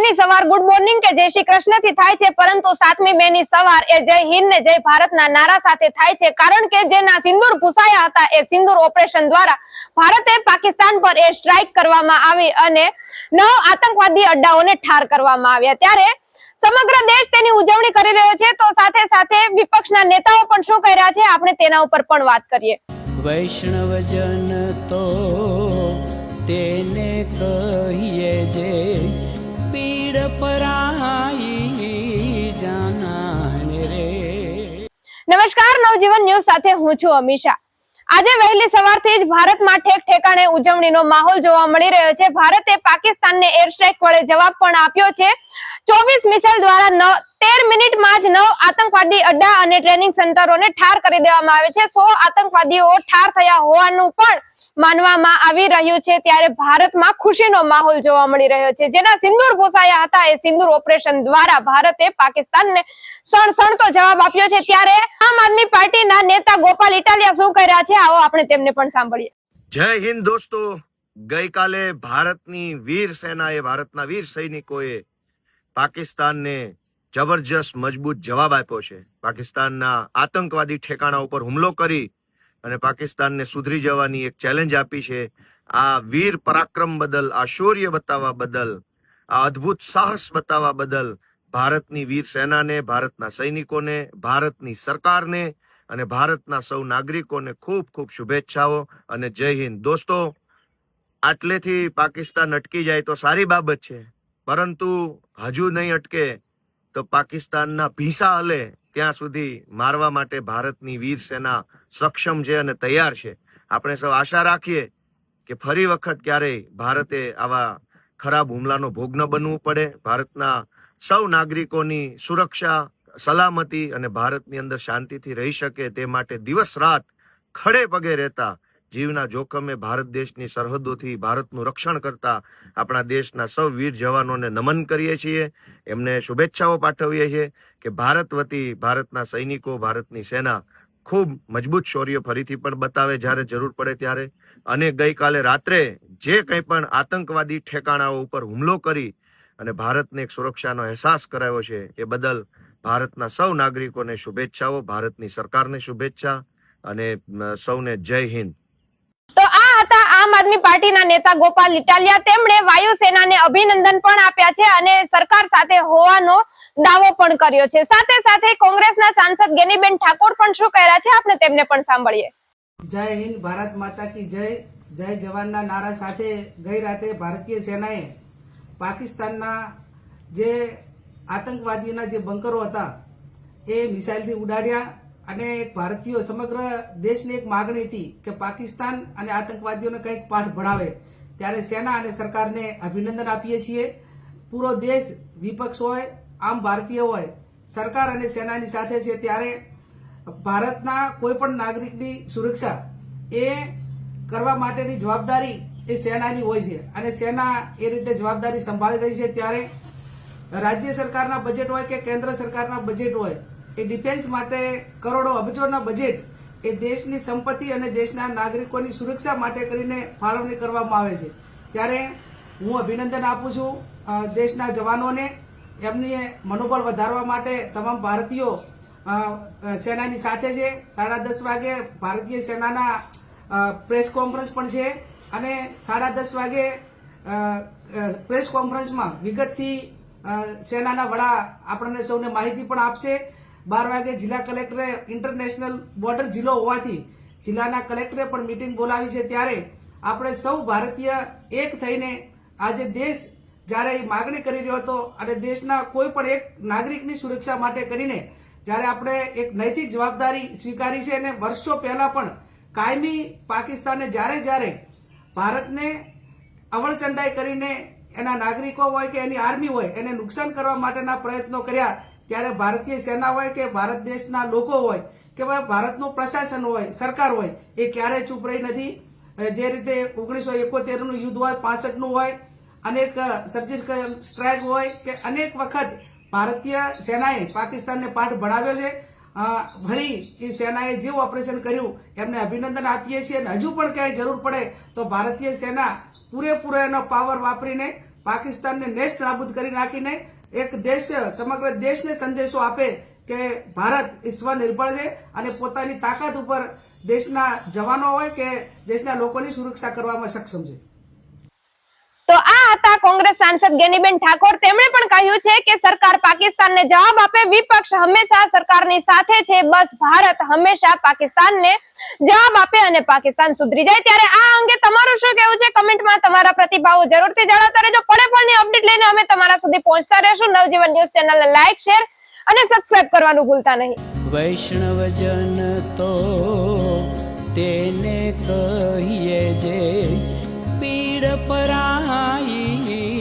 આજની સવાર good morning કે જય શ્રી કૃષ્ણથી થાય છે, પરંતુ સાતમી મે ની સવાર એ જય હિન્દ ને જય ભારતના નારા સાથે થાય છે. કારણ કે જેના સિંદૂર ભૂસાયા હતા એ સિંદૂર ઓપરેશન દ્વારા ભારતે પાકિસ્તાન પર એ સ્ટ્રાઇક કરવામાં આવી અને નવ આતંકવાદી અડ્ડાઓને ઠાર કરવામાં આવ્યા. ત્યારે સમગ્ર દેશ તેની ઉજવણી કરી રહ્યો છે. તો સાથે સાથે વિપક્ષના નેતાઓ પણ શું કહી રહ્યા છે? આપણે તેના ઉપર પણ વાત કરીએ. વૈષ્ણવજન તો તેને કહીએ જે નમસ્કાર, નવજીવન ન્યૂઝ સાથે હું છું અમીષા. આજે વહેલી સવારથી જ ભારતમાં ઠેક ઠેકાણે ઉજવણીનો માહોલ જોવા મળી રહ્યો છે. ભારતે પાકિસ્તાનને એર સ્ટ્રાઇક વડે જવાબ પણ આપ્યો છે. ચોવીસ મિસાઇલ દ્વારા તેર મિનિટમાં જ નવ આતંકવાદી અડ્ડા અને ટ્રેનિંગ સેન્ટરોને ઠાર કરી દેવામાં આવે છે. સો આતંકવાદીઓ ઠાર થયા હોવાનું પણ માનવામાં આવી રહ્યું છે. ત્યારે ભારતમાં ખુશીનો માહોલ જોવા મળી રહ્યો છે. જેના સિંદૂર ભૂસાયા હતા એ સિંદૂર ઓપરેશન દ્વારા ભારતે પાકિસ્તાનને સણસણતો જવાબ આપ્યો છે. ત્યારે આમ આદમી પાર્ટીના નેતા ગોપાલ ઇટાલિયા શું કહી રહ્યા છે? આવો આપણે તેમને પણ સાંભળીએ. જય હિન્દ દોસ્તો. ગઈકાલે ભારતની વીર સેનાએ, ભારતના વીર સૈનિકોએ પાકિસ્તાનને જબરજસ્ત, મજબૂત જવાબ આપ્યો છે. પાકિસ્તાનના આતંકવાદી ઠેકાણા ઉપર હુમલો કરી અને પાકિસ્તાનને સુધરી જવાની એક ચેલેન્જ આપી છે. આ વીર પરાક્રમ બદલ, આ શૌર્ય બતાવવા બદલ, આ અદ્ભુત સાહસ બતાવવા બદલ ભારતની વીર સેનાને, ભારતના સૈનિકોને, ભારતની સરકારને અને ભારતના સૌ નાગરિકોને ખૂબ ખૂબ શુભેચ્છાઓ અને જય હિન્દ. દોસ્તો, આટલેથી પાકિસ્તાન અટકી જાય તો સારી બાબત છે. પરંતુ હજુ નહીં અટકે તો પાકિસ્તાનના ભીસા હલે ત્યાં સુધી મારવા માટે ભારતની વીર સેના સક્ષમ છે અને તૈયાર છે. આપણે સૌ આશા રાખીએ કે ફરી વખત ક્યારેય ભારતે આવા ખરાબ હુમલાનો ભોગ ન બનવું પડે. ભારતના સૌ નાગરિકોની સુરક્ષા, સલામતી અને ભારતની અંદર શાંતિથી રહી શકે તે માટે દિવસ રાત ખડે પગે રહેતા જીવના જોખમે ભારત દેશની સરહદોથી ભારતનું રક્ષણ કરતા આપણા દેશના સૌ વીર જવાનોને નમન કરીએ છીએ. એમને શુભેચ્છાઓ પાઠવીએ છીએ કે ભારત વતી ભારતના સૈનિકો, ભારતની સેના ખૂબ મજબૂત શૌર્ય ફરીથી પણ બતાવે જ્યારે જરૂર પડે ત્યારે. અને ગઈકાલે રાત્રે જે કંઈ પણ આતંકવાદી ઠેકાણાઓ ઉપર હુમલો કરી અને ભારતને એક સુરક્ષાનો અહેસાસ કરાવ્યો છે એ બદલ ભારતના સૌ નાગરિકોને શુભેચ્છાઓ, ભારતની સરકારને શુભેચ્છા અને સૌને જય હિન્દ. તો આ હતા આમ આદમી પાર્ટીના નેતા ગોપાલ ઇટાલિયા. તેમણે વાયુસેનાને અભિનંદન પણ આપ્યા છે અને સરકાર સાથે હોવાનો દાવો પણ કર્યો છે. સાથે સાથે કોંગ્રેસના સાંસદ ગેનીબેન ઠાકોર પણ શું કહી છે? આપણે તેમને પણ સાંભળીએ. જય હિન્દ, ભારત માતા કી જય. જય જવાનના નારા સાથે ગઈ રાતે ભારતીય સેનાએ પાકિસ્તાનના જે આતંકવાદીઓના જે બંકરો હતા, એ મિસાઇલથી ઉડાડ્યા. અને ભારતીયો સમગ્ર દેશની એક માગણી હતી કે પાકિસ્તાન અને આતંકવાદીઓને કંઈક પાઠ ભણાવે. ત્યારે સેના અને સરકારને અભિનંદન આપીએ છીએ. પૂરો દેશ વિપક્ષ હોય, આમ ભારતીય હોય, સરકાર અને સેનાની સાથે છે ત્યારે ભારતના કોઈ પણ નાગરિકની સુરક્ષા એ કરવા માટેની જવાબદારી એ સેનાની હોય છે. અને સેના એ રીતે જવાબદારી સંભાળી રહી છે ત્યારે રાજ્ય સરકારના બજેટ હોય કે કેન્દ્ર સરકારના બજેટ હોય એ ડિફેન્સ માટે કરોડો અબજોના બજેટ એ દેશની સંપત્તિ અને દેશના નાગરિકોની સુરક્ષા માટે કરીને ફાળવણી કરવામાં આવે છે. ત્યારે હું અભિનંદન આપું છું દેશના જવાનોને, એમની મનોબળ વધારવા માટે તમામ ભારતીયો સેનાની સાથે છે. સાડા દસ વાગે ભારતીય સેનાના પ્રેસ કોન્ફરન્સ પણ છે અને સાડા દસ વાગે પ્રેસ કોન્ફરન્સમાં વિગતથી સેનાના વડા આપણને સૌને માહિતી પણ આપશે. બાર વાગે જિલ્લા કલેક્ટરે ઇન્ટરનેશનલ બોર્ડર જિલ્લો હોવાથી જિલ્લાના કલેક્ટરે પણ મિટિંગ બોલાવી છે ત્યારે આપણે સૌ ભારતીય એક થઈને આજે દેશ જ્યારે માગણી કરી રહ્યો હતો અને દેશના કોઈ પણ એક નાગરિકની સુરક્ષા માટે કરીને જ્યારે આપણે એક નૈતિક જવાબદારી સ્વીકારી છે અને વર્ષો પહેલા પણ કાયમી પાકિસ્તાને જ્યારે જ્યારે ભારતને અવળચંડાઈ કરીને એના નાગરિકો હોય કે એની આર્મી હોય એને નુકસાન કરવા માટેના પ્રયત્નો કર્યા ત્યારે ભારતીય સેના હોય કે ભારત દેશના લોકો હોય કે ભાઈ ભારતનું પ્રશાસન હોય, સરકાર હોય, એ ક્યારેય ચૂપ રહી નથી. જે રીતે ઓગણીસો એકોતેરનું યુદ્ધ હોય, પાસઠનું હોય, અનેક સર્જિકલ સ્ટ્રાઇક હોય કે અનેક વખત ભારતીય સેનાએ પાકિસ્તાનને પાઠ ભણાવ્યો છે. ફરી એ સેનાએ જે ઓપરેશન કર્યું, એમને અભિનંદન આપીએ છીએ અને હજુ પણ ક્યાંય જરૂર પડે તો ભારતીય સેના પૂરેપૂરો એનો પાવર વાપરીને પાકિસ્તાનને નેસ્ત નાબૂદ કરી નાખીને એક દેશ, સમગ્ર દેશને સંદેશો આપે કે ભારત સ્વનિર્ભર છે અને પોતાની તાકાત ઉપર દેશના જવાનો હોય કે દેશના લોકોની સુરક્ષા કરવામાં સક્ષમ છે. તો આ હતા કોંગ્રેસ સાંસદ ગેનીબેન ઠાકોર. તેમણે પણ કહ્યું છે કે સરકાર પાકિસ્તાનને જવાબ આપે. વિપક્ષ હંમેશા સરકારની સાથે છે. બસ ભારત હંમેશા પાકિસ્તાનને જવાબ આપે અને પાકિસ્તાન સુધરી જાય. ત્યારે આ અંગે તમારું શું કહેવું છે? કમેન્ટમાં તમારા પ્રતિભાવો જરૂરથી જણાવતા રહેજો. પડે પણ અપડેટ લઈને અમે તમારા સુધી પહોંચતા રહેશું. નવજીવન ન્યૂઝ ચેનલને લાઈક, શેર અને સબસ્ક્રાઇબ કરવાનું ભૂલતા નહીં. વૈષ્ણવજન તો તેને કહીએ જે પીડ પરાઈ